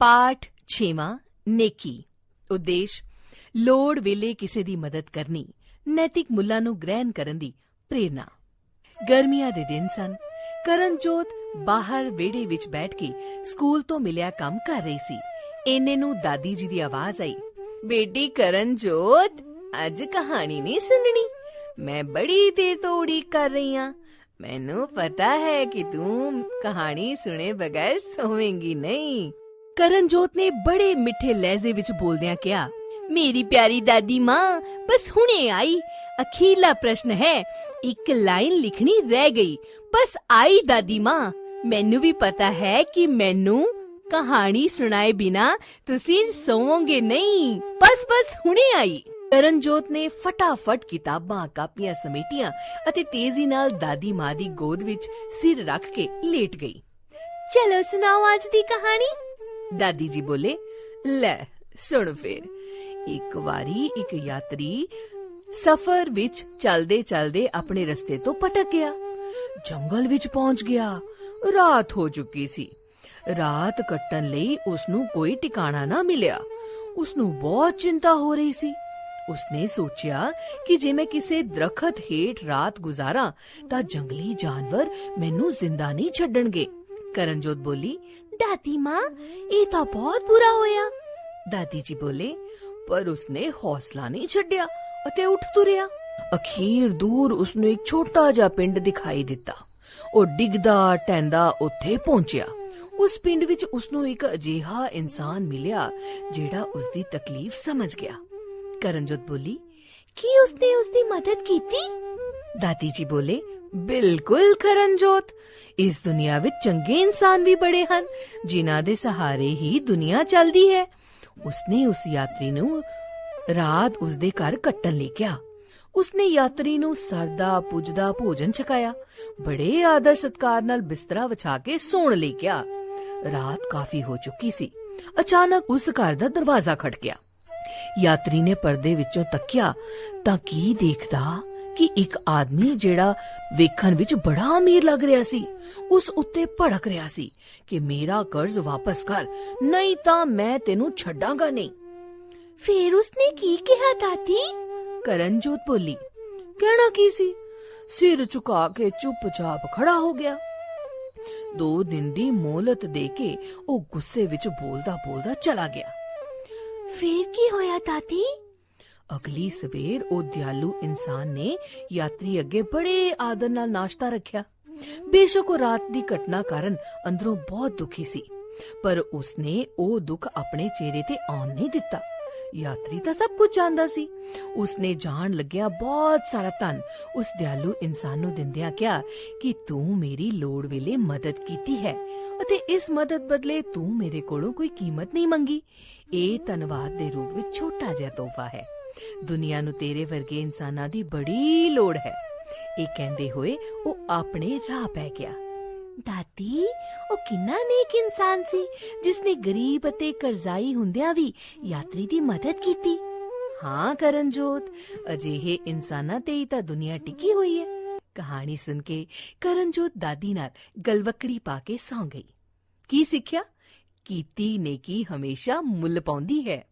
ਪਾਠ 6ਵਾਂ ਨੇਕੀ। ਉਦੇਸ਼, ਲੋੜ ਵੇਲੇ ਕਿਸੇ ਦੀ ਮਦਦ ਕਰਨੀ, ਨੈਤਿਕ ਮੁੱਲਾਂ ਨੂੰ ਗ੍ਰਹਿਣ ਕਰਨ ਦੀ ਪ੍ਰੇਰਣਾ। ਗਰਮੀਆਂ ਦੇ ਦਿਨ ਸਨ। ਕਰਨਜੋਤ ਬਾਹਰ ਵਿਹੜੇ ਵਿੱਚ ਬੈਠ ਕੇ ਸਕੂਲ ਤੋਂ ਮਿਲਿਆ ਕੰਮ ਕਰ ਰਹੀ ਸੀ। ਇੰਨੇ ਨੂੰ ਦਾਦੀ ਜੀ ਦੀ ਆਵਾਜ਼ ਆਈ, ਬੇਟੀ ਕਰਨਜੋਤ, ਅੱਜ ਕਹਾਣੀ ਨਹੀਂ ਸੁਣਨੀ। ਮੈਂ ਬੜੀ ਦੇਰ ਤੋਂ ਉਡੀਕ ਕਰ ਰਹੀ ਹਾਂ ਮੈਨੂੰ ਪਤਾ ਹੈ ਕਿ ਤੂੰ ਕਹਾਣੀ ਸੁਣੇ ਬਗੈਰ ਸੋਵੇਂਗੀ ਨਹੀਂ। ਕਰਨਜੋਤ ਨੇ ਬੜੇ ਮਿੱਠੇ ਲਹਿਜ਼ੇ ਵਿੱਚ ਬੋਲਦਿਆਂ ਕਿਹਾ, ਮੇਰੀ ਪਿਆਰੀ ਦਾਦੀ ਮਾਂ, ਬਸ ਹੁਣੇ ਆਈ। ਅਖੀਰਲਾ ਪ੍ਰਸ਼ਨ ਹੈ, ਇੱਕ ਲਾਈਨ ਲਿਖਣੀ ਰਹਿ ਗਈ। ਬਸ ਆਈ ਦਾਦੀ ਮਾਂ। ਮੈਨੂੰ ਵੀ ਪਤਾ ਹੈ ਕਿ ਮੈਨੂੰ ਕਹਾਣੀ ਸੁਣਾਏ ਬਿਨਾ ਤੁਸੀਂ ਸੌਵੋਗੇ ਨਹੀਂ। ਬਸ ਬਸ ਹੁਣੇ ਆਈ। ਕਰਨਜੋਤ ਨੇ ਫਟਾਫਟ ਕਿਤਾਬਾਂ, ਕਾਪੀਆਂ ਸਮੇਟੀਆਂ ਅਤੇ ਤੇਜ਼ੀ ਨਾਲ ਦਾਦੀ ਮਾਂ ਦੀ ਗੋਦ ਵਿੱਚ ਸਿਰ ਰੱਖ ਕੇ ਲੇਟ ਗਈ। ਚਲੋ ਸੁਣਾਓ ਅੱਜ ਦੀ ਕਹਾਣੀ। ਦਾਦੀ ਜੀ ਬੋਲੇ, ਲੈ, ਸੁਣ ਫੇਰ। ਇੱਕ ਵਾਰੀ ਇੱਕ ਯਾਤਰੀ ਸਫ਼ਰ ਵਿੱਚ ਚਲਦੇ ਚਲਦੇ ਆਪਣੇ ਰਸਤੇ ਤੋਂ ਭਟਕ ਗਿਆ। ਜੰਗਲ ਵਿੱਚ ਪਹੁੰਚ ਗਿਆ। ਰਾਤ ਹੋ ਚੁੱਕੀ ਸੀ। ਰਾਤ ਕੱਟਣ ਲਈ ਉਸ ਨੂੰ ਕੋਈ ਟਿਕਾਣਾ ਨਾ ਮਿਲਿਆ। ਉਸ ਨੂੰ ਬਹੁਤ ਚਿੰਤਾ ਹੋ ਰਹੀ ਸੀ। ਉਸਨੇ ਸੋਚਿਆ ਕਿ ਜੇ ਮੈਂ ਕਿਸੇ ਦਰਖਤ ਹੇਠ ਰਾਤ ਗੁਜ਼ਾਰਾਂ, ਤਾਂ ਜੰਗਲੀ ਜਾਨਵਰ ਮੈਨੂੰ ਜ਼ਿੰਦਾ ਨਹੀਂ ਛੱਡਣਗੇ। ਕਰਨਜੋਤ ਬੋਲੀ ਦਾਦੀ ਮਾਂ ਇਹ ਤਾਂ ਬਹੁਤ ਬੁਰਾ ਹੋਇਆ ਦਾਦੀ ਜੀ ਬੋਲੇ ਪਰ ਉਸਨੇ ਹੌਸਲਾ ਨਹੀਂ ਛੱਡਿਆ ਅਤੇ ਉੱਠ ਤੁਰਿਆ ਅਖੀਰ ਦੂਰ ਉਸਨੂੰ ਇੱਕ ਛੋਟਾ ਜਿਹਾ ਪਿੰਡ ਦਿਖਾਈ ਦਿੱਤਾ ਉਹ ਡਿੱਗਦਾ ਟੈਂਦਾ ਉੱਥੇ ਪਹੁੰਚਿਆ ਉਸ ਪਿੰਡ ਵਿੱਚ ਉਸਨੂੰ ਇੱਕ ਅਜੀਹਾ ਇਨਸਾਨ ਮਿਲਿਆ ਜਿਹੜਾ ਉਸਦੀ ਤਕਲੀਫ ਸਮਝ ਗਿਆ ਕਰਨਜੋਤ ਬੋਲੀ ਕੀ ਉਸਨੇ ਉਸਦੀ ਮਦਦ ਕੀਤੀ ਦਾਦੀ ਜੀ ਬੋਲੇ ਬਿਲਕੁਲ ਕਰਨਜੋਤ। ਇਸ ਦੁਨੀਆ ਵਿੱਚ ਚੰਗੇ ਇਨਸਾਨ ਵੀ ਬੜੇ ਹਨ, ਜਿਨ੍ਹਾਂ ਦੇ ਸਹਾਰੇ ਹੀ ਦੁਨੀਆ ਚੱਲਦੀ ਹੈ। ਉਸਨੇ ਉਸ ਯਾਤਰੀ ਨੂੰ ਰਾਤ ਉਸਦੇ ਘਰ ਕੱਟਣ ਲਈ ਕਿਹਾ। ਉਸਨੇ ਯਾਤਰੀ ਨੂੰ ਸਰਦਾ ਪੁੱਜਦਾ ਭੋਜਨ ਛਕਾਇਆ। ਬੜੇ ਆਦਰ ਸਤਕਾਰ ਨਾਲ ਬਿਸਤਰਾ ਵਿਛਾ ਕੇ ਸੌਣ ਲਈ ਕਿਹਾ। ਰਾਤ ਕਾਫੀ ਹੋ ਚੁੱਕੀ ਸੀ। ਅਚਾਨਕ ਉਸ ਘਰ ਦਾ ਦਰਵਾਜ਼ਾ ਖੜਕਿਆ। ਯਾਤਰੀ ਨੇ ਪਰਦੇ ਵਿੱਚੋਂ ਤੱਕਿਆ, ਤਾਂ ਕੀ ਦੇਖਦਾ? ਕਿ ਇੱਕ ਆਦਮੀ ਜਿਹੜਾ ਵੇਖਣ ਵਿੱਚ ਬੜਾ ਅਮੀਰ ਲੱਗ ਰਿਹਾ ਸੀ ਉਸ ਉੱਤੇ ਭੜਕ ਰਿਹਾ ਸੀ ਕਿ ਮੇਰਾ ਕਰਜ਼ ਵਾਪਸ ਕਰ ਨਹੀਂ ਤਾਂ ਮੈਂ ਤੈਨੂੰ ਛੱਡਾਂਗਾ ਨਹੀਂ। ਫੇਰ ਉਸਨੇ ਕੀ ਕਿਹਾ ਦਾਦੀ? ਕਰਨਜੋਤ ਬੋਲੀ ਕਹਿਣਾ ਕੀ ਸੀ? ਸਿਰ ਝੁਕਾ ਕੇ ਚੁੱਪਚਾਪ ਖੜਾ ਹੋ ਗਿਆ। ਦੋ ਦਿਨ ਦੀ ਮੋਹਲਤ ਦੇ ਕੇ ਉਹ ਗੁੱਸੇ ਵਿੱਚ ਬੋਲਦਾ ਬੋਲਦਾ ਚਲਾ ਗਿਆ। ਫੇਰ ਕੀ ਹੋਇਆ ਦਾਦੀ? ਅਗਲੀ ਸਵੇਰ ਉਹ ਦਿਆਲੂ ਇਨਸਾਨ ਨੇ ਯਾਤਰੀ ਅੱਗੇ ਬੜੇ ਆਦਰ ਨਾਲ ਨਾਸ਼ਤਾ ਰੱਖਿਆ। ਬੇਸ਼ੱਕ ਉਹ ਰਾਤ ਦੀ ਘਟਨਾ ਕਾਰਨ ਅੰਦਰੋਂ ਬਹੁਤ ਦੁਖੀ ਸੀ, ਪਰ ਉਸਨੇ ਉਹ ਦੁੱਖ ਆਪਣੇ ਚਿਹਰੇ ਤੇ ਆਉਣ ਨਹੀਂ ਦਿੱਤਾ। ਯਾਤਰੀ ਤਾਂ ਸਭ ਕੁਝ ਜਾਣਦਾ ਸੀ। ਉਸਨੇ ਜਾਣ ਲੱਗਿਆ ਬਹੁਤ ਸਾਰਾ ਧਨ। ਉਸ ਦਿਆਲੂ ਇਨਸਾਨ ਨੂੰ ਦਿੰਦਿਆਂ ਕਿਹਾ ਕਿ ਤੂੰ ਮੇਰੀ ਲੋੜ ਵੇਲੇ ਮਦਦ ਕੀਤੀ ਹੈ ਅਤੇ ਇਸ ਮਦਦ ਬਦਲੇ ਤੂੰ ਮੇਰੇ ਕੋਲੋਂ ਕੋਈ ਕੀਮਤ ਨਹੀਂ ਮੰਗੀ। ਇਹ ਧੰਨਵਾਦ ਦੇ ਰੂਪ ਵਿੱਚ ਛੋਟਾ ਜਿਹਾ ਤੋਹਫਾ ਹੈ। ਦੁਨੀਆ ਨੂੰ ਤੇਰੇ ਵਰਗੇ ਇਨਸਾਨਾਂ ਦੀ ਬੜੀ ਲੋੜ ਹੈ। ਇਹ ਕਹਿੰਦੇ ਹੋਏ ਉਹ ਆਪਣੇ ਰਾਹ ਪੈ ਗਿਆ। ਦਾਦੀ, ਉਹ ਕਿੰਨਾ ਨੇਕ ਇਨਸਾਨ ਸੀ, ਜਿਸਨੇ ਗਰੀਬ ਅਤੇ ਕਰਜ਼ਾਈ ਹੁੰਦਿਆਂ ਵੀ ਯਾਤਰੀ ਦੀ ਮਦਦ ਕੀਤੀ। ਹਾਂ, ਕਰਨਜੋਤ, ਅਜਿਹੇ ਇਨਸਾਨਾਂ ਤੇ ਹੀ ਤਾਂ ਦੁਨੀਆ ਟਿਕੀ ਹੋਈ ਹੈ। ਕਹਾਣੀ ਸੁਣ ਕੇ ਕਰਨਜੋਤ ਦਾਦੀ ਨਾਲ ਗਲਵਕੜੀ ਪਾ ਕੇ ਸੌਂ ਗਈ। ਕੀ ਸਿੱਖਿਆ? ਕੀਤੀ ਨੇਕੀ ਹਮੇਸ਼ਾ ਮੁੱਲ ਪਾਉਂਦੀ ਹੈ।